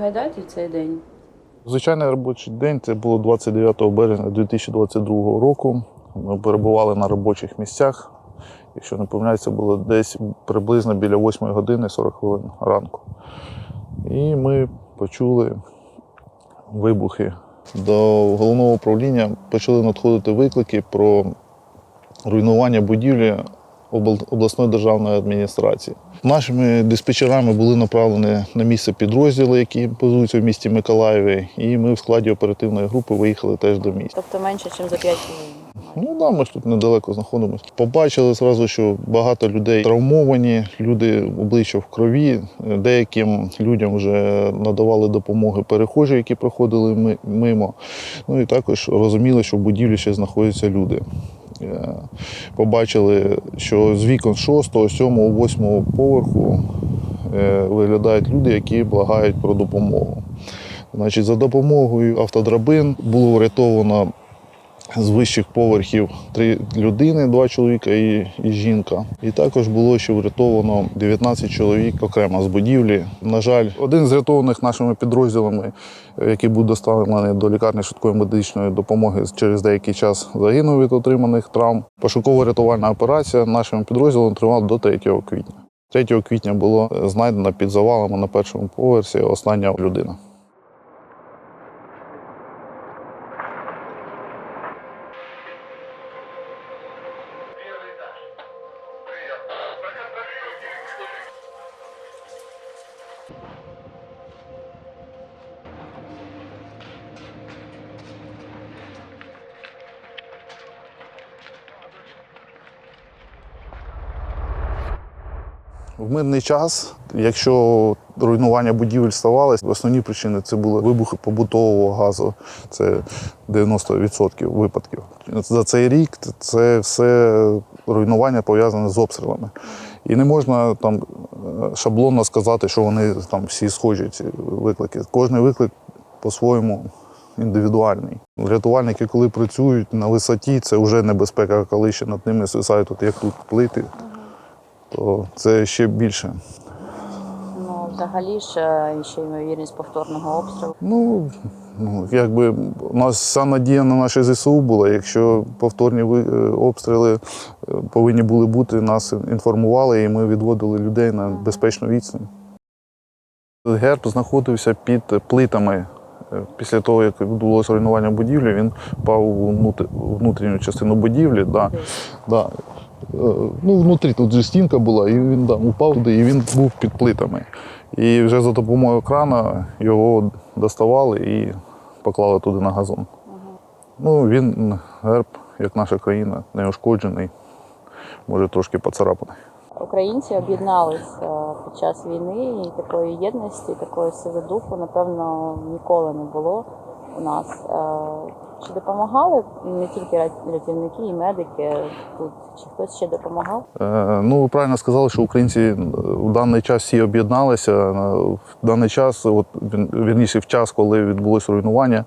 Згадайте цей день. Звичайний робочий день це було 29 березня 2022 року. Ми перебували на робочих місцях. Якщо не помиляюся, було десь приблизно біля 8 години 40 хвилин ранку. І ми почули вибухи. До головного управління почали надходити виклики про руйнування будівлі обласної державної адміністрації. Нашими диспетчерами були направлені на місце підрозділи, які базуються в місті Миколаєві, і ми в складі оперативної групи виїхали теж до міста. Тобто менше, ніж за 5 хвилин. Ну да, ми ж тут недалеко знаходимося. Побачили зразу, що багато людей травмовані, люди обличчя в крові. Деяким людям вже надавали допомоги перехожі, які проходили ми- мимо. Ну і також розуміли, що в будівлі ще знаходяться люди. Е, Побачили, що з вікон 6, 7, 8 поверху е, виглядають люди, які благають про допомогу. Значить, за допомогою автодрабин було врятовано з вищих поверхів три людини, два чоловіка і, і жінка. І також було ще врятовано 19 чоловік окремо з будівлі. На жаль, один з рятованих нашими підрозділами, який був доставлений до лікарні швидкої медичної допомоги, через деякий час загинув від отриманих травм. Пошуково-рятувальна операція нашим підрозділом тривала до 3 квітня. 3 квітня було знайдено під завалами на першому поверсі остання людина. Мирний час, якщо руйнування будівель ставалось, основні причини це були вибухи побутового газу. Це 90% випадків. За цей рік це все руйнування пов'язане з обстрілами. І не можна там е, шаблонно сказати, що вони там всі схожі, ці виклики. Кожний виклик по-своєму індивідуальний. Рятувальники, коли працюють на висоті, це вже небезпека, коли ще над ними свисають, от як тут плити то це ще більше. Ну, взагалі ж ще ймовірність повторного обстрілу. Ну, ну якби у нас вся надія на наше ЗСУ була. Якщо повторні е, обстріли е, повинні були бути, нас інформували, і ми відводили людей на безпечну відстань. Герб знаходився під плитами. Е, Після того, як відбулося руйнування будівлі, він впав у внутрішню частину будівлі. Да. Да. Е, Ну, внутрі тут же стінка була, і він да, упав і він був під плитами. І вже за допомогою крана його доставали і поклали туди на газон. Ну, він герб, як наша країна, неушкоджений, може трошки поцарапаний. Українці об'єднались е, під час війни і такої єдності, такої сили духу, напевно, ніколи не було у нас. Е, Чи допомагали не тільки рят- рятівники і медики тут, чи хтось ще допомагав? Е, Ну, ви правильно сказали, що українці е, в даний час всі об'єдналися. Е, В даний час, от вірніше, в час, коли відбулося руйнування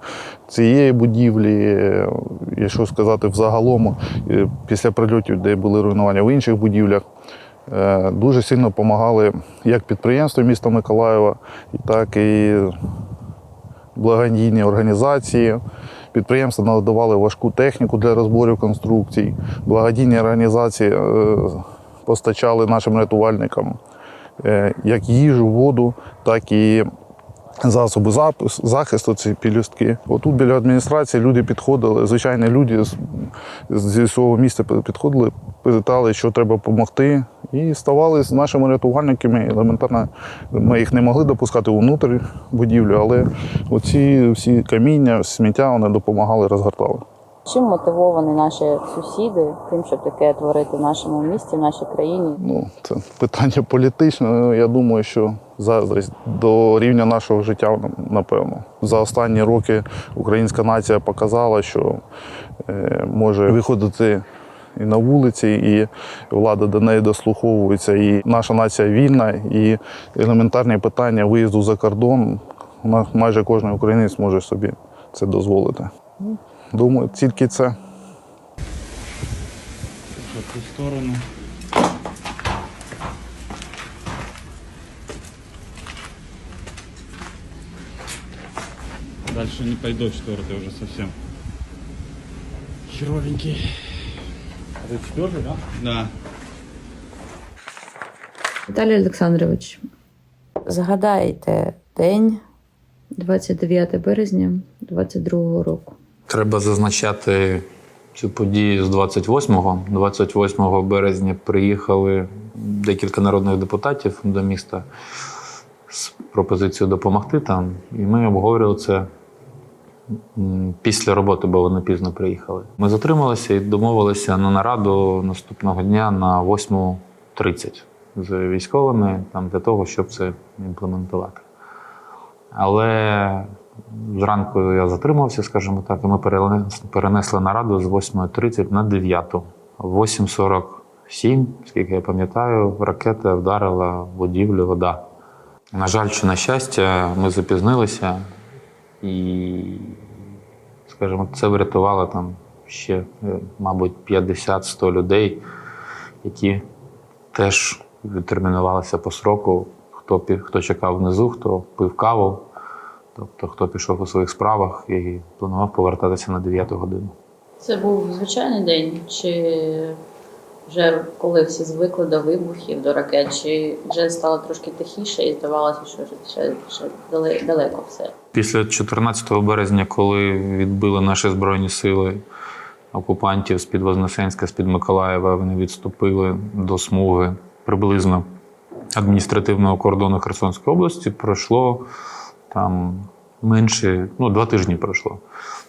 цієї будівлі, е, якщо сказати взагалом, е, після прильотів, де були руйнування в інших будівлях, е, дуже сильно допомагали як підприємства міста Миколаєва, так і благодійні організації. Підприємства надавали важку техніку для розборів конструкцій. Благодійні організації е, постачали нашим рятувальникам е, як їжу, воду, так і засоби захисту, ці пілюстки. Отут біля адміністрації люди підходили, звичайні люди зі свого місця підходили, питали, що треба допомогти, і ставали з нашими рятувальниками. Елементарно, ми їх не могли допускати внутрі будівлі, але оці всі каміння, сміття вони допомагали, розгортали. Чим мотивовані наші сусіди тим, щоб таке творити в нашому місті, в нашій країні? Ну, це питання політичне. ну, Я думаю, що заздрість до рівня нашого життя, напевно. За останні роки українська нація показала, що е, може виходити і на вулиці, і влада до неї дослуховується. І наша нація вільна, і елементарні питання виїзду за кордон ма- майже кожен українець може собі це дозволити. Ну, Думаю, тільки це. в ту сторону. Дальше не пойду, четвертый уже совсем. Херовенький. Это четвертый, да? Да. Віталій Олександрович, згадайте день 29 березня 22 року. Треба зазначати цю подію з 28-го. 28 березня приїхали декілька народних депутатів до міста з пропозицією допомогти там. І ми обговорювали це після роботи, бо вони пізно приїхали. Ми затрималися і домовилися на нараду наступного дня на 8.30 з військовими там, для того, щоб це імплементувати. Але зранку я затримався, скажімо так, і ми перенесли нараду з 8.30 на 9. В 8.47, скільки я пам'ятаю, ракета вдарила будівлю вода. На жаль, чи на щастя, ми запізнилися і, скажімо, це врятувало там ще, е, мабуть, 50-100 людей, які теж відтермінувалися по сроку. Хто, хто чекав внизу, хто пив каву, тобто хто пішов у своїх справах і планував повертатися на 9 годину. Це був звичайний день, чи вже коли всі звикли до вибухів, до ракет, чи вже стало трошки тихіше і здавалося, що ще, ще далеко все. Після 14 березня, коли відбили наші збройні сили окупантів з-під Вознесенська, з-під Миколаєва, вони відступили до смуги приблизно адміністративного кордону Херсонської області, пройшло там менше, ну, два тижні пройшло.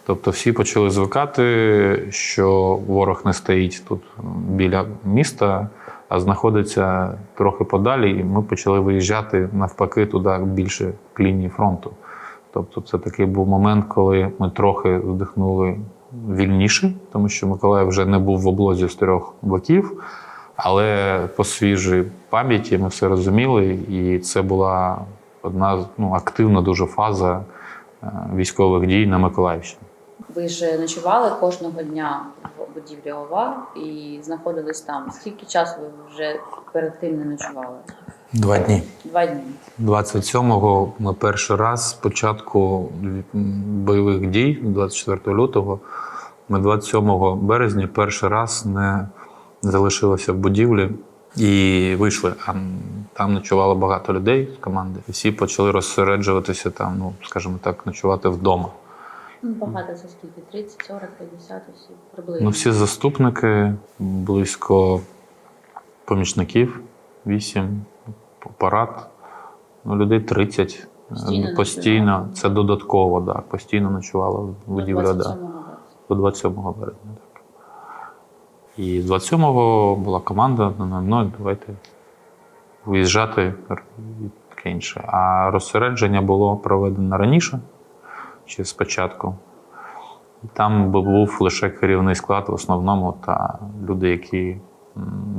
Тобто всі почали звикати, що ворог не стоїть тут біля міста, а знаходиться трохи подалі, і ми почали виїжджати навпаки туди більше к лінії фронту. Тобто, це такий був момент, коли ми трохи вдихнули вільніше, тому що Миколаїв вже не був в облозі з трьох боків. Але по свіжій пам'яті ми все розуміли, і це була одна ну, активна дуже фаза е, військових дій на Миколаївщині. Ви ж ночували кожного дня в будівлі ОВА і знаходились там. Скільки часу ви вже перед тим не ночували? Два дні. Два дні. 27-го ми перший раз з початку бойових дій, 24 лютого, ми 27 березня перший раз не залишилися в будівлі і вийшли. А там ночувало багато людей з команди. Всі почали розсереджуватися там, ну, скажімо так, ночувати вдома. Ну, багато це скільки? 30, 40, 50 осіб приблизно. Ну, всі заступники, близько помічників, 8, апарат, ну, людей 30. Постійно Е, постійно. ночували? Це додатково, так. Постійно ночувала в До будівлі 27-го. До 27 березня. І з 27-го була команда, ну, давайте виїжджати і таке інше. А розсередження було проведено раніше, чи спочатку. Там бу- був лише керівний склад в основному та люди, які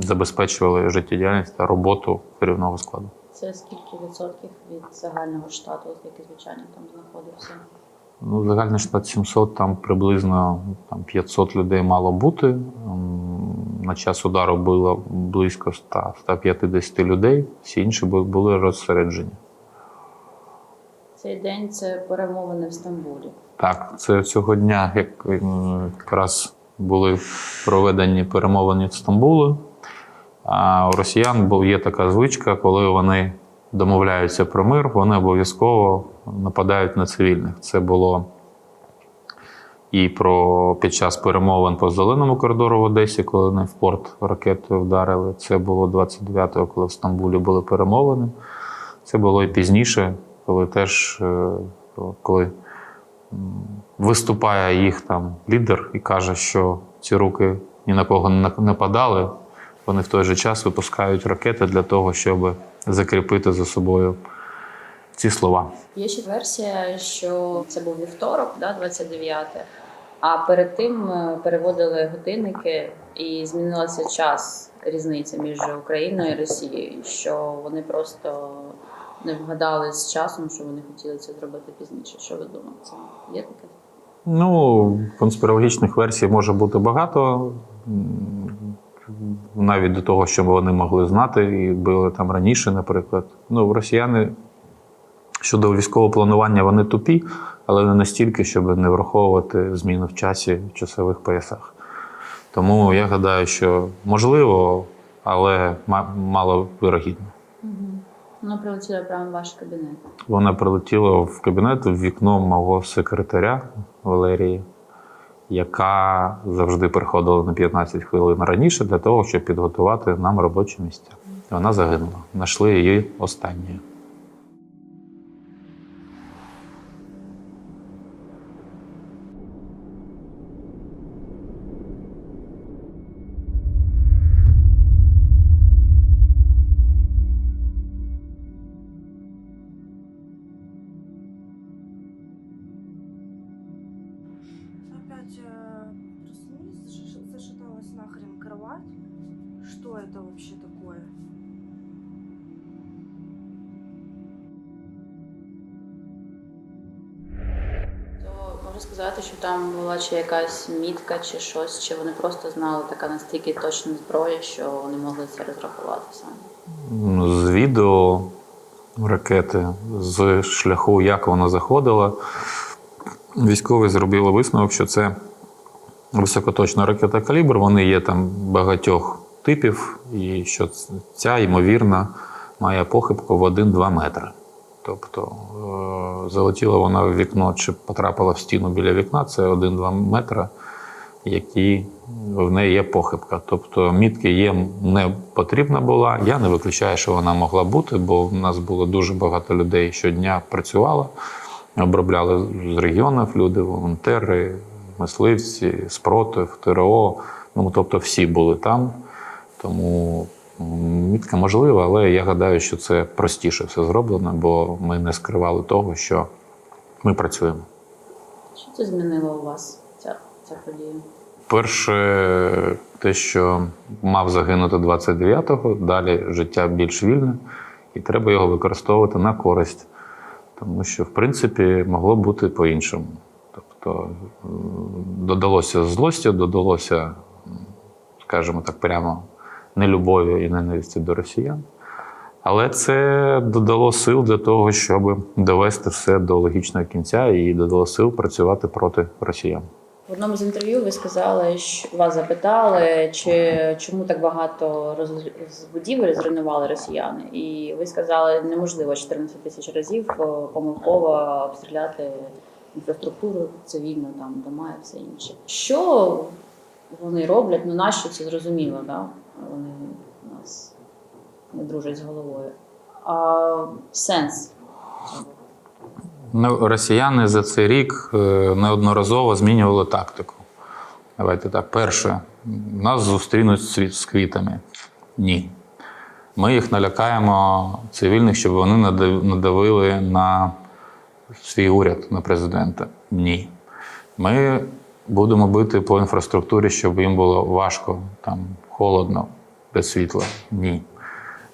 забезпечували життєдіяльність та роботу керівного складу. Це скільки відсотків від загального штату, який звичайно там знаходився? Ну, загальний штат 700, там приблизно там, 500 людей мало бути. На час удару було близько 100, 150 людей, всі інші були розсереджені. Цей день це перемовини в Стамбулі. Так, це цього дня як, якраз були проведені перемовини в Стамбулу. А у росіян є така звичка, коли вони домовляються про мир, вони обов'язково нападають на цивільних. Це було і про під час перемовин по зеленому коридору в Одесі, коли вони в порт ракетою вдарили. Це було 29-го, коли в Стамбулі були перемовини. Це було і пізніше, коли теж е, коли виступає їх там лідер і каже, що ці руки ні на кого не нападали. Вони в той же час випускають ракети для того, щоб закріпити за собою ці слова. Є ще версія, що це був вівторок, да, 29 а перед тим е, переводили годинники і змінилася час різниця між Україною і Росією, що вони просто не вгадали з часом, що вони хотіли це зробити пізніше. Що ви думаєте? Це є таке? Ну, конспірологічних версій може бути багато. Навіть до того, що вони могли знати і били там раніше, наприклад. Ну, росіяни Щодо військового планування, вони тупі, але не настільки, щоб не враховувати зміни в часі в часових поясах. Тому я гадаю, що можливо, але мало вирогідно. Воно прилетіло прямо в ваш кабінет. Вона прилетіла в кабінет в вікно мого секретаря Валерії, яка завжди приходила на 15 хвилин раніше для того, щоб підготувати нам робоче місця. Вона загинула. Знайшли її останньою. Там була чи якась мітка, чи щось, чи вони просто знали така настільки точна зброя, що вони могли це розрахувати самі. З відео ракети, з шляху, як вона заходила, військові зробили висновок, що це високоточна ракета калібр. Вони є там багатьох типів, і що ця, ймовірно, має похибку в 1-2 метри. Тобто е, залетіла вона в вікно чи потрапила в стіну біля вікна, це 1-2 метри, які в неї є похибка. Тобто мітки є не потрібна була. Я не виключаю, що вона могла бути, бо в нас було дуже багато людей щодня працювало, обробляли з регіонів люди, волонтери, мисливці, спротив, ТРО. Ну, тобто всі були там. Тому мітка можлива, але я гадаю, що це простіше все зроблено, бо ми не скривали того, що ми працюємо. Що це змінило у вас, ця, ця подія? Перше, те, що мав загинути 29-го, далі життя більш вільне, і треба його використовувати на користь. Тому що, в принципі, могло бути по-іншому. Тобто додалося злості, додалося, скажімо так, прямо нелюбові і ненависті до росіян. Але це додало сил для того, щоб довести все до логічного кінця і додало сил працювати проти росіян. В одному з інтерв'ю ви сказали, що вас запитали, чи чому так багато роз... будівель зруйнували росіяни. І ви сказали, неможливо 14 тисяч разів е, помилково обстріляти інфраструктуру цивільну, там дома і все інше. Що вони роблять? Ну нащо це зрозуміло, да? Вони у нас не дружать з головою. А сенс? Ну, росіяни за цей рік е, неодноразово змінювали тактику. Давайте так. Перше, нас зустрінуть з квітами. Ні. Ми їх налякаємо цивільних, щоб вони надавили на свій уряд, на президента. Ні. Ми будемо бити по інфраструктурі, щоб їм було важко, там холодно, без світла. Ні.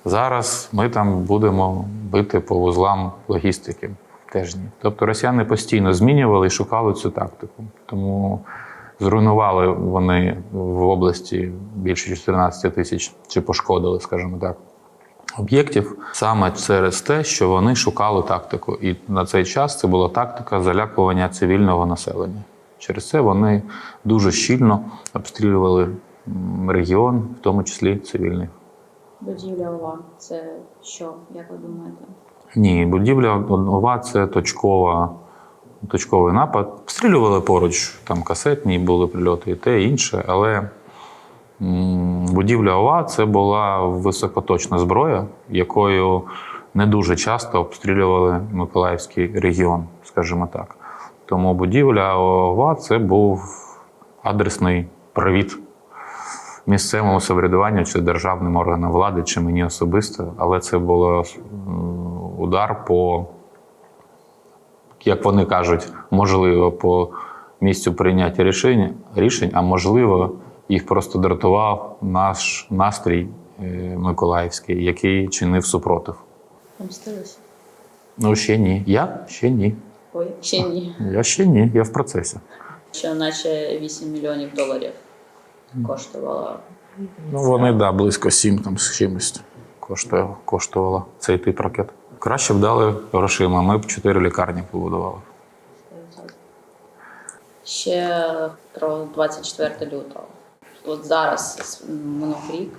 Зараз ми там будемо бити по вузлам логістики. Теж ні. Тобто росіяни постійно змінювали і шукали цю тактику. Тому зруйнували вони в області більше 14 тисяч чи пошкодили, скажімо так, об'єктів саме через те, що вони шукали тактику. І на цей час це була тактика залякування цивільного населення. Через це вони дуже щільно обстрілювали регіон, в тому числі цивільних. Будівля ОВА – це що, як ви думаєте? Ні, будівля ОВА це точкова, точковий напад. Обстрілювали поруч, там касетні були прильоти і те, і інше, але будівля ОВА це була високоточна зброя, якою не дуже часто обстрілювали Миколаївський регіон, скажімо так. Тому будівля ОВА це був адресний привіт місцевому самоврядуванню чи державним органам влади, чи мені особисто, але це було удар по, як вони кажуть, можливо, по місцю прийняття рішень, рішень а можливо, їх просто дратував наш настрій е, миколаївський, який чинив супротив. Помстилися? Ну, ще ні. Я ще ні. Ой, ще ні. Я ще ні, я в процесі. Що наче 8 мільйонів доларів коштувала. Ну, вони, да, близько сім там з чимось коштує, коштувала цей тип ракет. Краще б дали грошима, ми б чотири лікарні побудували. Ще про 24 лютого. От зараз минув рік.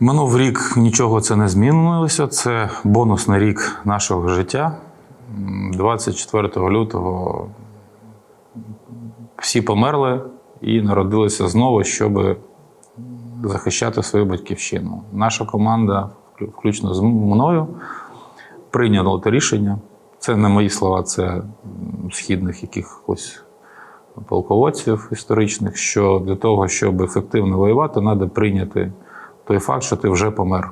Минув рік нічого це не змінилося. Це бонусний рік нашого життя. М, 24 лютого всі померли і народилися знову, щоб захищати свою батьківщину. Наша команда, вклю- включно з мною, прийняла те рішення. Це не мої слова, це східних якихось полководців історичних, що для того, щоб ефективно воювати, треба прийняти той факт, що ти вже помер.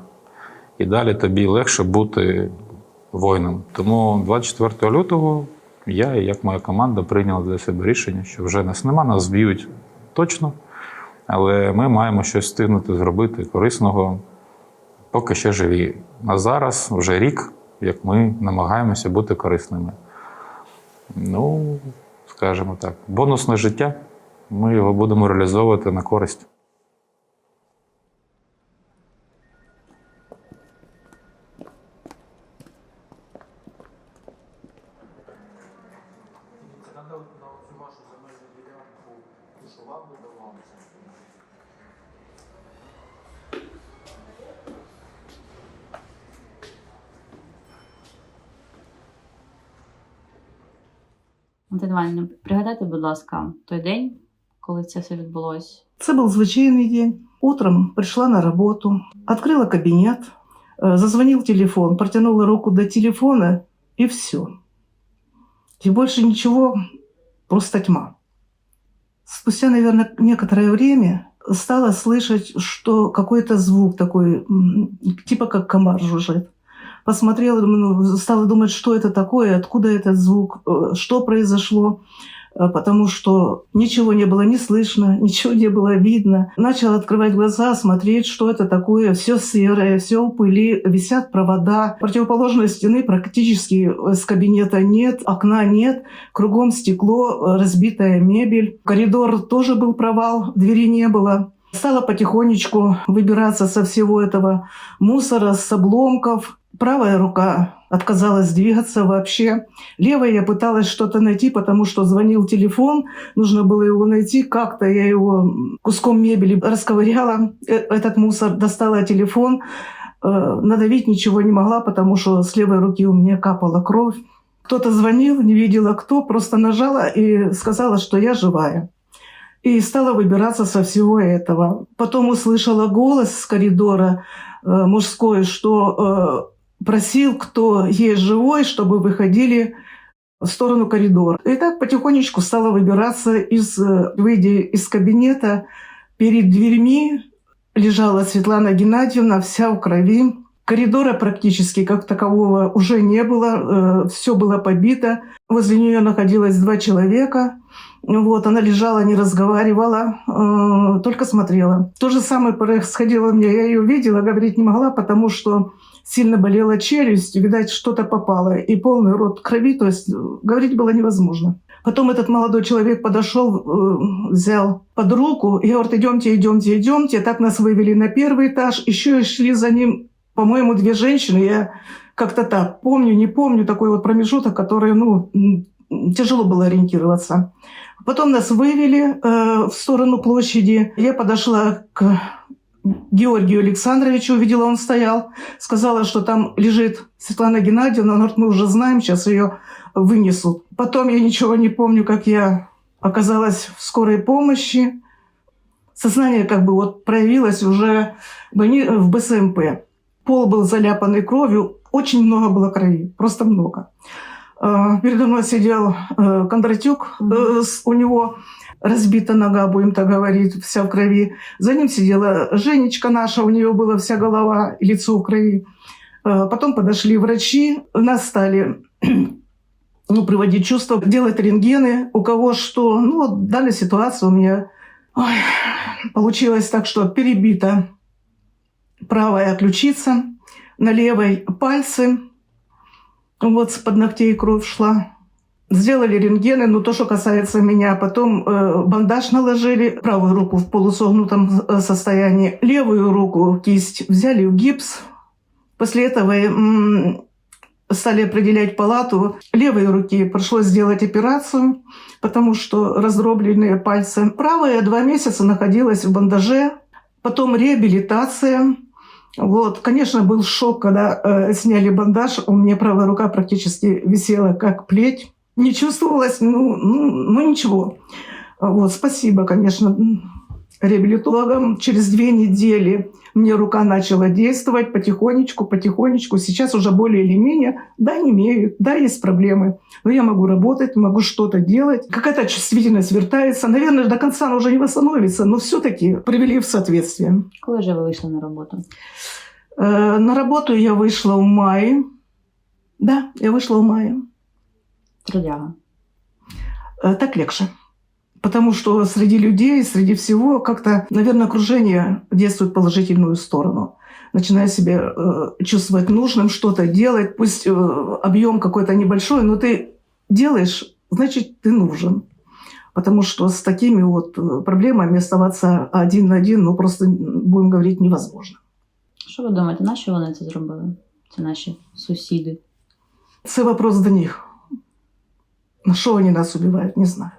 І далі тобі легше бути воїном. Тому 24 лютого я і як моя команда прийняли для себе рішення, що вже нас нема, нас вб'ють точно, але ми маємо щось встигнути зробити корисного, поки ще живі. А зараз вже рік, як ми намагаємося бути корисними. Ну, скажімо так, бонусне життя. Ми його будемо реалізовувати на користь. Іванівна, пригадайте, будь ласка, той день, коли це все відбулося. Це був звичайний день. Утром пришла на работу, открыла кабинет, э, зазвонил телефон, протянула руку до телефона и все. И больше ничего, просто тьма. Спустя, наверное, некоторое время стала слышать, что какой-то звук такой, м, типа как комар жужжит. Посмотрела, ну, стала думать, что это такое, откуда этот звук, э, что произошло э, потому что ничего не было не слышно, ничего не было видно. Начала открывать глаза, смотреть, что это такое. Все серое, все в пыли, висят провода. Противоположной стены практически с кабинета нет, окна нет, кругом стекло, э, разбитая мебель. Коридор тоже был провал, двери не было. Стала потихонечку выбираться со всего этого мусора, с обломков. Правая рука отказалась двигаться вообще. Левой я пыталась что-то найти, потому что звонил телефон, нужно было его найти. Как-то я его куском мебели расковыряла, э, этот мусор, достала телефон. Э, Надавить ничего не могла, потому что с левой руки у меня капала кровь. Кто-то звонил, не видела кто, просто нажала и сказала, что я живая. И стала выбираться со всего этого. Потом услышала голос с коридора э, мужской, что просил, кто есть живой, чтобы выходили в сторону коридора. И так потихонечку стала выбираться из, э, выйдя из кабинета. Перед дверьми лежала Светлана Геннадьевна, вся в крови. Коридора практически как такового уже не было, все было побито. Возле нее находилось два человека. Вот, она лежала, не разговаривала, э, только смотрела. То же самое происходило у меня. Я ее видела, говорить не могла, потому что сильно болела челюсть, видать, что-то попало, и полный рот крови, то есть э, говорить было невозможно. Потом этот молодой человек подошел, э, взял под руку и говорит, идемте, идемте, идемте. Так нас вывели на первый этаж, еще и шли за ним, по-моему, две женщины. Я как-то так помню, не помню, такой вот промежуток, который, ну, тяжело было ориентироваться. Потом нас вывели э, в сторону площади. Я подошла к Георгию Александровичу, увидела, он стоял, сказала, что там лежит Светлана Геннадьевна, она говорит, мы уже знаем, сейчас ее вынесут. Потом я ничего не помню, как я оказалась в скорой помощи. Сознание как бы вот проявилось уже в больни- в БСМП. Пол был заляпанный кровью, очень много было крови, просто много. Э, Передо мной сидел э, Кондратюк, с- у него разбита нога, будем так говорить, вся в крови. За ним сидела Женечка наша, у нее была вся голова и лицо в крови. Э, Потом подошли врачи, нас стали ну, приводить в чувство, делать рентгены, у кого что. Ну, данной ситуации у меня ой, получилось так, что перебита правая ключица, на левой пальцы, вот с под ногтей кровь шла. Сделали рентгены, но то, что касается меня. Потом э, бандаж наложили, правую руку в полусогнутом э, состоянии, левую руку, кисть взяли в гипс, После этого м, стали определять палату. Левой руке пришлось сделать операцию, потому что раздробленные пальцы. Правая два месяца находилась в бандаже, потом реабилитация. Вот, конечно, был шок, когда э, сняли бандаж. У меня правая рука практически висела как плеть. Не чувствовалась, ну, ну, ну ничего. Вот, спасибо, конечно, реабилитологам. Через две недели мне рука начала действовать потихонечку, потихонечку. Сейчас уже более или менее, да, не имею, да, есть проблемы. Но я могу работать, могу что-то делать. Какая-то чувствительность вертается. Наверное, до конца она уже не восстановится, но все-таки привели в соответствие. Коли вже ви вийшли на роботу? Э, На работу я вышла в мае. Да, я вышла в мае Трудяга. Э, Так легче. Потому что среди людей, среди всего, как-то, наверное, окружение действует в положительную сторону. Начинаешь себя э, чувствовать нужным, что-то делать, пусть э, объем какой-то небольшой, но ты делаешь, значит, ты нужен. Потому что с такими вот э, проблемами оставаться один на один, ну, просто, будем говорить, невозможно. Що ви думаєте, на що вони це зробили? Це наші сусіди. Это вопрос до них. На что они нас убивают, не знаю.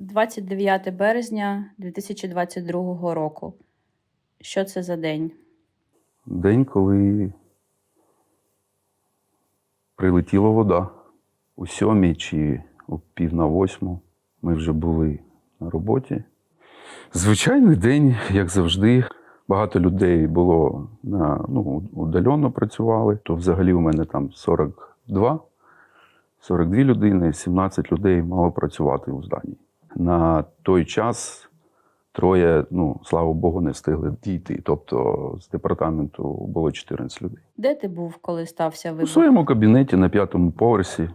29 березня 2022 року. Що це за день? День, коли прилетіла вода. У сьомій чи у пів на восьму ми вже були на роботі. Звичайний день, як завжди. Багато людей було на, ну, удалено працювали, то взагалі у мене там 42, 42 людини, 17 людей мало працювати у зданні. На той час троє, ну, слава Богу, не встигли дійти. Тобто з департаменту було 14 людей. Де ти був, коли стався вибух? У своєму кабінеті на п'ятому поверсі.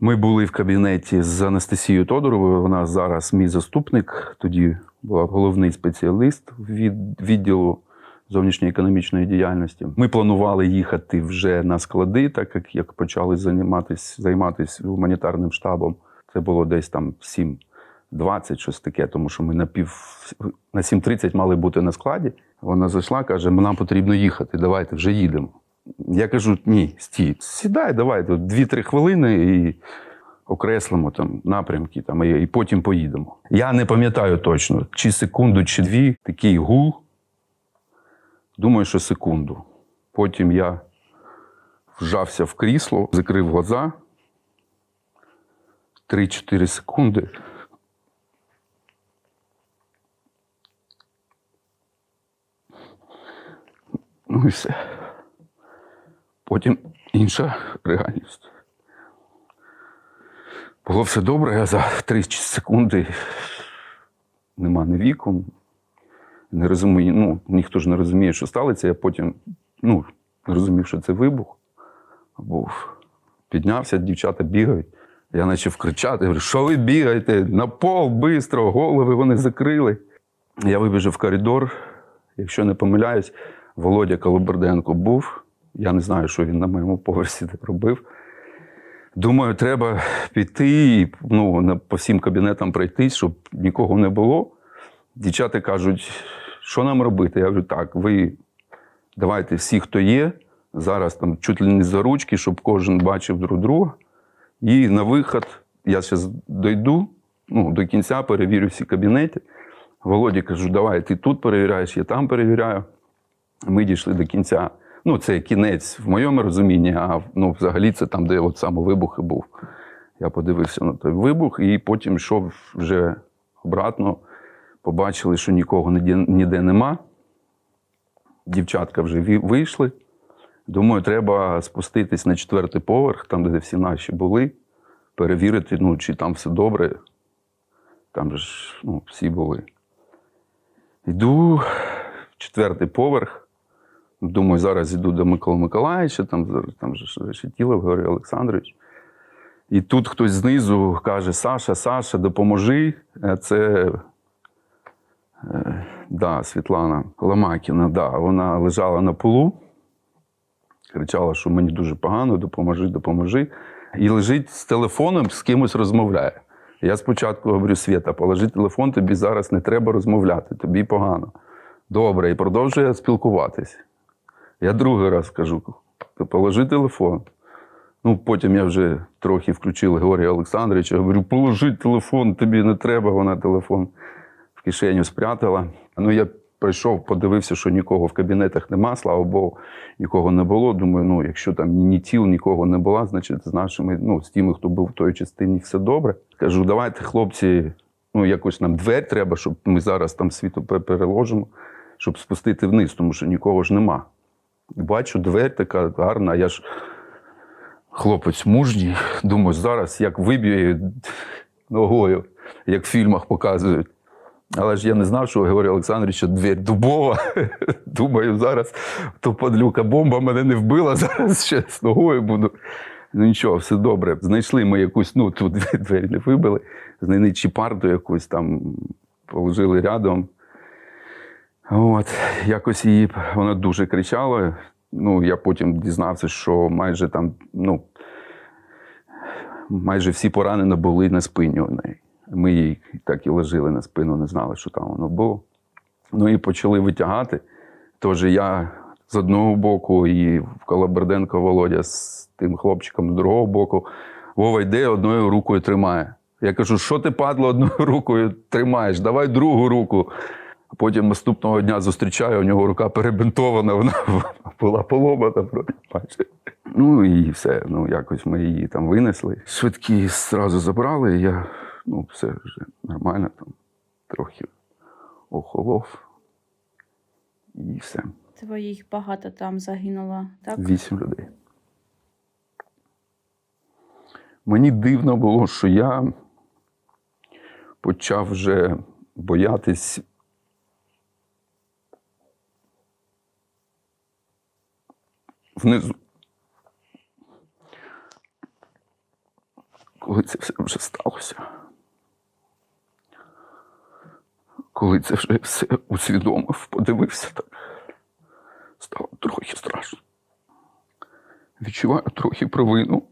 Ми були в кабінеті з Анастасією Тодоровою. Вона зараз мій заступник. Тоді була головний спеціаліст від відділу зовнішньоекономічної діяльності. Ми планували їхати вже на склади, так як, як почали займатися, займатися гуманітарним штабом. Це було десь там 7.20, щось таке, тому що ми на пів на 7.30 мали бути на складі. Вона зайшла, каже: нам потрібно їхати, давайте вже їдемо. Я кажу: ні, стій, сідай, давай тут 2-3 хвилини і окреслимо там напрямки, там, і, потім поїдемо. Я не пам'ятаю точно, чи секунду, чи дві такий гул. Думаю, що секунду. Потім я вжався в крісло, закрив глаза. 3-4 секунди. Ну і все. Потім інша реальність. Було все добре, а за 3 секунди нема ні віку, не розумію, ну, ніхто ж не розуміє, що сталося. Я потім ну, розумів, що це вибух. Був. Піднявся, дівчата бігають. Я почав кричати, говорю, що ви бігаєте? На пол, швидко, голови вони закрили. Я вибіжав в коридор. Якщо не помиляюсь, Володя Колоберденко був. Я не знаю, що він на моєму поверсі робив. Думаю, треба піти ну, по всім кабінетам пройтись, щоб нікого не було. Дівчата кажуть, що нам робити? Я говорю, так, ви давайте всі, хто є, зараз там чуть ли не за ручки, щоб кожен бачив друг друга. І на виход я зараз дойду ну, до кінця, перевірю всі кабінети. Володі кажу, давай ти тут перевіряєш, я там перевіряю. Ми дійшли до кінця. Ну, це кінець в моєму розумінні, а ну, взагалі це там, де от саме вибух і був. Я подивився на той вибух і потім йшов вже обратно. Побачили, що нікого ніде, нема. Дівчатка вже вийшли. Думаю, треба спуститись на четвертий поверх, там, де всі наші були, перевірити, ну, чи там все добре. Там ж ну, всі були. Йду четвертий поверх. Думаю, зараз йду до Миколи Миколаївича, там, там же ж Решетілов Георгій Олександрович. І тут хтось знизу каже: Саша, Саша, допоможи. Е, Це е, да, Світлана Ломакіна, да, вона лежала на полу, кричала, що мені дуже погано, допоможи, допоможи. І лежить з телефоном, з кимось розмовляє. Я спочатку говорю: Свята, положи телефон, тобі зараз не треба розмовляти, тобі погано. Добре, і продовжує спілкуватись. Я другий раз кажу: положи телефон. Ну, потім я вже трохи включив Георгія Олександровича. Говорю, положи телефон, тобі не треба, вона телефон в кишеню спрятала. Ну, я прийшов, подивився, що нікого в кабінетах нема, слава Богу, нікого не було. Думаю, ну, якщо там ні тіл, нікого не було, значить з нашими, ну, з тими, хто був в той частині, все добре. Кажу, давайте, хлопці, ну, якось нам дверь треба, щоб ми зараз там світу переложимо, щоб спустити вниз, тому що нікого ж нема. Бачу, дверь така гарна, я ж хлопець мужній. Думаю, зараз як виб'ю ногою, як в фільмах показують. Але ж я не знав, що у Георгія Олександровича двір дубова. Думаю, зараз то подлюка бомба мене не вбила, зараз ще з ногою буду. Ну нічого, все добре. Знайшли ми якусь, ну тут двері не вибили, знайшли чіпарду якусь там, положили рядом. От, якось її вона дуже кричала. Ну, я потім дізнався, що майже там, ну, майже всі поранені були на спині у неї. Ми її так і ложили на спину, не знали, що там воно було. Ну і почали витягати. Тож я з одного боку, і Колоберденко Володя з тим хлопчиком з другого боку. Вова йде одною рукою тримає. Я кажу, що ти падло одною рукою тримаєш? Давай другу руку. А потім наступного дня зустрічаю, у нього рука перебинтована, вона була поломана. Ну і все. Ну, якось ми її там винесли. Швидкі зразу забрали, і я ну, все вже нормально, там трохи охолов. І все. Твоїх багато там загинуло, так? Вісім людей. Мені дивно було, що я почав вже боятись. Внизу. Коли це все вже сталося. Коли це вже все усвідомив, подивився так. Стало трохи страшно. Відчуваю трохи провину.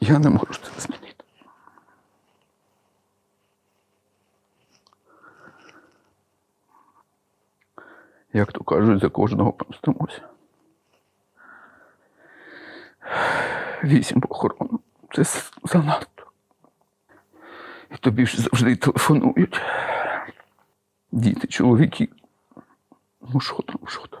Я не можу це змінити. Як то кажуть, за кожного помстимося. Вісім похорон. Це занадто. І тобі ж завжди телефонують. Діти, чоловіки. Ну що там, що там?